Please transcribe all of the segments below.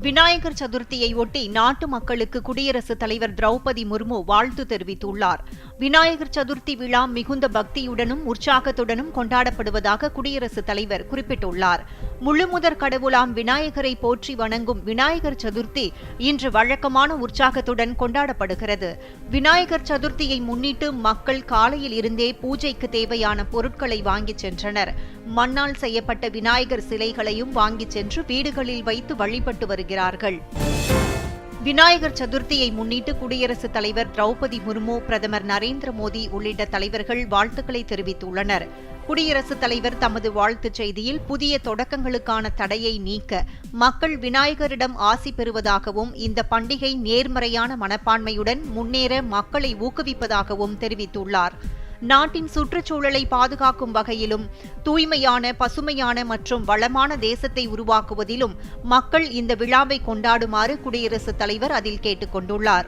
விநாயகர் சதுர்த்தியை ஒட்டி நாட்டு மக்களுக்கு குடியரசுத் தலைவர் திரௌபதி முர்மு வாழ்த்து தெரிவித்துள்ளார். விநாயகர் சதுர்த்தி விழா மிகுந்த பக்தியுடனும் உற்சாகத்துடனும் கொண்டாடப்படுவதாக குடியரசுத் தலைவர் குறிப்பிட்டுள்ளார். முழுமுதற் கடவுளாம் விநாயகரை போற்றி வணங்கும் விநாயகர் சதுர்த்தி இன்று வழக்கமான உற்சாகத்துடன் கொண்டாடப்படுகிறது. விநாயகர் சதுர்த்தியை முன்னிட்டு மக்கள் காலையில் இருந்தே பூஜைக்கு தேவையான பொருட்களை வாங்கிச் சென்றனர். மண்ணால் செய்யப்பட்ட விநாயகர் சிலைகளையும் வாங்கிச் சென்று வீடுகளில் வைத்து வழிபட்டு வருகிறார். வருகிறார்கள். விநாயகர் சதுர்த்தியை முன்னிட்டு குடியரசுத் தலைவர் திரௌபதி முர்மு பிரதமர் நரேந்திர மோடி உள்ளிட்ட தலைவர்கள் வாழ்த்துக்களை தெரிவித்துள்ளனர். குடியரசுத் தலைவர் தமது வாழ்த்துச் செய்தியில் புதிய தொடக்கங்களுக்கான தடையை நீக்க மக்கள் விநாயகரிடம் ஆசி பெறுவதாகவும் இந்த பண்டிகை நேர்மறையான மனப்பான்மையுடன் முன்னேற மக்களை ஊக்குவிப்பதாகவும் தெரிவித்துள்ளார். நாட்டின் சுற்றுச்சூழலை பாதுகாக்கும் வகையிலும் தூய்மையான பசுமையான மற்றும் வளமான தேசத்தை உருவாக்குவதிலும் மக்கள் இந்த விழாவை கொண்டாடுமாறு குடியரசுத் தலைவர் அதில் கேட்டுக் கொண்டுள்ளார்.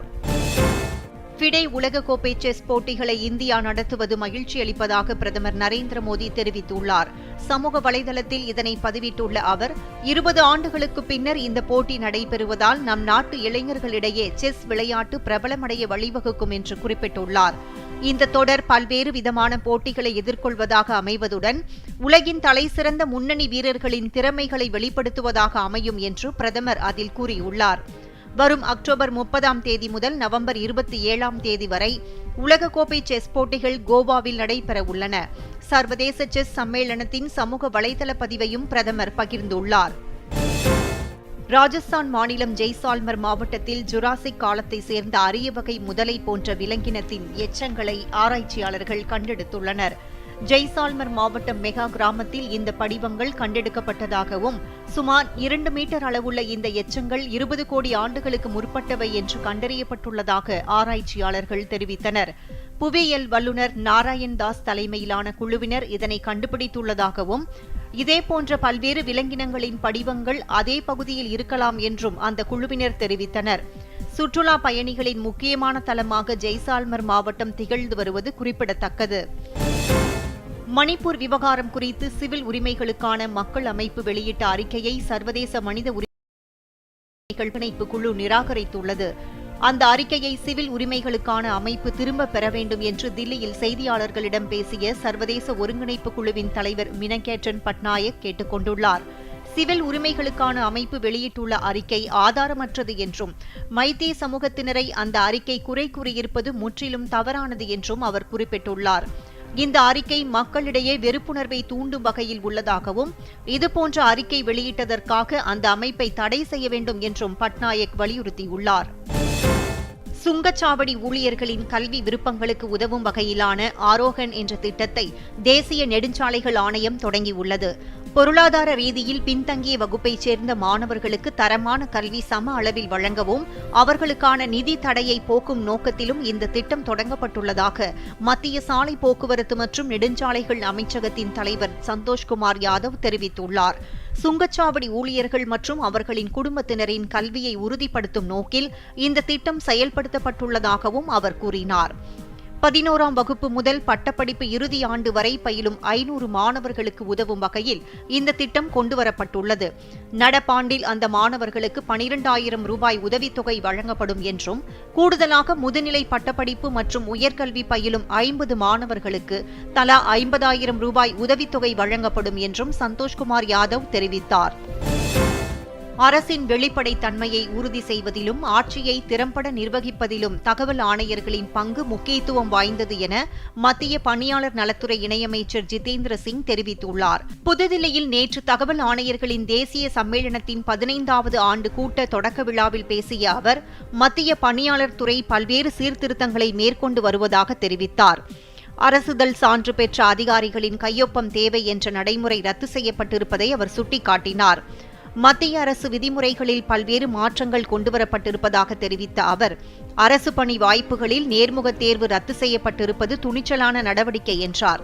ஃபிடே உலகக்கோப்பை செஸ் போட்டிகளை இந்தியா நடத்துவது மகிழ்ச்சி அளிப்பதாக பிரதமர் நரேந்திர மோடி தெரிவித்துள்ளார். சமூக வலைதளத்தில் இதனை பதிவிட்டுள்ள அவர் இருபது ஆண்டுகளுக்கு பின்னர் இந்த போட்டி நடைபெறுவதால் நம் நாட்டு இளைஞர்களிடையே செஸ் விளையாட்டு பிரபலமடைய வழிவகுக்கும் என்று குறிப்பிட்டுள்ளார். இந்த தொடர் பல்வேறு விதமான போட்டிகளை எதிர்கொள்வதாக அமைவதுடன் உலகின் தலைசிறந்த முன்னணி வீரர்களின் திறமைகளை வெளிப்படுத்துவதாக அமையும் என்று பிரதமர் அதில் கூறியுள்ளார். வரும் அக்டோபர் முப்பதாம் தேதி முதல் நவம்பர் இருபத்தி ஏழாம் தேதி வரை உலகக்கோப்பை செஸ் போட்டிகள் கோவாவில் நடைபெற உள்ளன. சர்வதேச செஸ் சம்மேளனத்தின் சமூக வலைதள பதிவையும் பிரதமர் பகிர்ந்துள்ளார். ராஜஸ்தான் மாநிலம் ஜெய்சால்மர் மாவட்டத்தில் ஜுராசிக் காலத்தை சேர்ந்த அரிய வகை முதலை போன்ற விலங்கினத்தின் எச்சங்களை ஆராய்ச்சியாளர்கள் கண்டெடுத்துள்ளனர். ஜெய்சால்மர் மாவட்டம் மெகா கிராமத்தில் இந்த படிவங்கள் கண்டெடுக்கப்பட்டதாகவும் சுமார் இரண்டு மீட்டர் அளவுள்ள இந்த எச்சங்கள் இருபது கோடி ஆண்டுகளுக்கு முற்பட்டவை என்று கண்டறியப்பட்டுள்ளதாக ஆராய்ச்சியாளர்கள் தெரிவித்தனர். புவியியல் வல்லுநர் நாராயண் தாஸ் தலைமையிலான குழுவினர் இதனை கண்டுபிடித்துள்ளதாகவும் இதேபோன்ற பல்வேறு விலங்கினங்களின் படிவங்கள் அதே பகுதியில் இருக்கலாம் என்றும் அந்த குழுவினர் தெரிவித்தனர். சுற்றுலா பயணிகளின் முக்கியமான தலமாக ஜெய்சால்மர் மாவட்டம் திகழ்ந்து வருவது குறிப்பிடத்தக்கது. மணிப்பூர் விவகாரம் குறித்து சிவில் உரிமைகளுக்கான மக்கள் அமைப்பு வெளியிட்ட அறிக்கையை சர்வதேச மனித உரிமைகள் பிணைப்பு குழு நிராகரித்துள்ளது. அந்த அறிக்கையை சிவில் உரிமைகளுக்கான அமைப்பு திரும்ப பெற வேண்டும் என்று தில்லியில் செய்தியாளர்களிடம் பேசிய சர்வதேச ஒருங்கிணைப்பு குழுவின் தலைவர் மினகேட்டன் பட்நாயக் கேட்டுக் கொண்டுள்ளார். சிவில் உரிமைகளுக்கான அமைப்பு வெளியிட்டுள்ள அறிக்கை ஆதாரமற்றது என்றும் மைத்தே சமூகத்தினரை அந்த அறிக்கை குறை கூறியிருப்பது முற்றிலும் தவறானது என்றும் அவர் குறிப்பிட்டுள்ளார். இந்த அறிக்கை மக்களிடையே வெறுப்புணர்வை தூண்டும் வகையில் உள்ளதாகவும் இதுபோன்ற அறிக்கை வெளியிட்டதற்காக அந்த அமைப்பை தடை செய்ய வேண்டும் என்றும் பட்நாயக் வலியுறுத்தியுள்ளார். சுங்கச்சாவடி ஊழியர்களின் கல்வி விருப்பங்களுக்கு உதவும் வகையிலான ஆரோகன் என்ற திட்டத்தை தேசிய நெடுஞ்சாலைகள் ஆணையம் தொடங்கியுள்ளது. பொருளாதார ரீதியில் பின்தங்கிய வகுப்பைச் சேர்ந்த மாணவர்களுக்கு தரமான கல்வி சம அளவில் வழங்கவும் அவர்களுக்கான நிதி தடையை போக்கும் நோக்கத்திலும் இந்த திட்டம் தொடங்கப்பட்டுள்ளதாக மத்திய சாலை போக்குவரத்து மற்றும் நெடுஞ்சாலைகள் அமைச்சகத்தின் தலைவர் சந்தோஷ்குமார் யாதவ் தெரிவித்துள்ளார். சுங்கச்சாவடி ஊழியர்கள் மற்றும் அவர்களின் குடும்பத்தினரின் கல்வியை உறுதிப்படுத்தும் நோக்கில் இந்த திட்டம் செயல்படுத்தப்பட்டுள்ளதாகவும் அவர் கூறினார். பதினோராம் வகுப்பு முதல் பட்டப்படிப்பு இறுதி ஆண்டு வரை பயிலும் ஐநூறு மாணவர்களுக்கு உதவும் வகையில் இந்த திட்டம் கொண்டுவரப்பட்டுள்ளது. நடப்பாண்டில் அந்த மாணவர்களுக்கு பனிரெண்டாயிரம் ரூபாய் உதவித்தொகை வழங்கப்படும் என்றும் கூடுதலாக முதுநிலை பட்டப்படிப்பு மற்றும் உயர்கல்வி பயிலும் ஐம்பது மாணவர்களுக்கு தலா ஐம்பதாயிரம் ரூபாய் உதவித்தொகை வழங்கப்படும் என்றும் சந்தோஷ்குமார் யாதவ் தெரிவித்தார். அரசின் வெளிப்படைத் தன்மையை உறுதி செய்வதிலும் ஆட்சியை திறம்பட நிர்வகிப்பதிலும் தகவல் ஆணையர்களின் பங்கு முக்கியத்துவம் வாய்ந்தது என மத்திய பணியாளர் நலத்துறை இணையமைச்சர் ஜிதேந்திர சிங் தெரிவித்துள்ளார். புதுதில்லியில் நேற்று தகவல் ஆணையர்களின் தேசிய சம்மேளனத்தின் பதினைந்தாவது ஆண்டு கூட்ட தொடக்க விழாவில் பேசிய அவர் மத்திய பணியாளர் துறை பல்வேறு சீர்திருத்தங்களை மேற்கொண்டு வருவதாக தெரிவித்தார். அரசுதல் சான்று பெற்ற அதிகாரிகளின் கையொப்பம் தேவை என்ற நடைமுறை ரத்து செய்யப்பட்டிருப்பதை அவர் சுட்டிக்காட்டினார். மத்திய அரசு விதிமுறைகளில் பல்வேறு மாற்றங்கள் கொண்டுவரப்பட்டிருப்பதாக தெரிவித்த அவர் அரசு பணி வாய்ப்புகளில் நேர்முகத் தேர்வு ரத்து செய்யப்பட்டிருப்பது துணிச்சலான நடவடிக்கை என்றார்.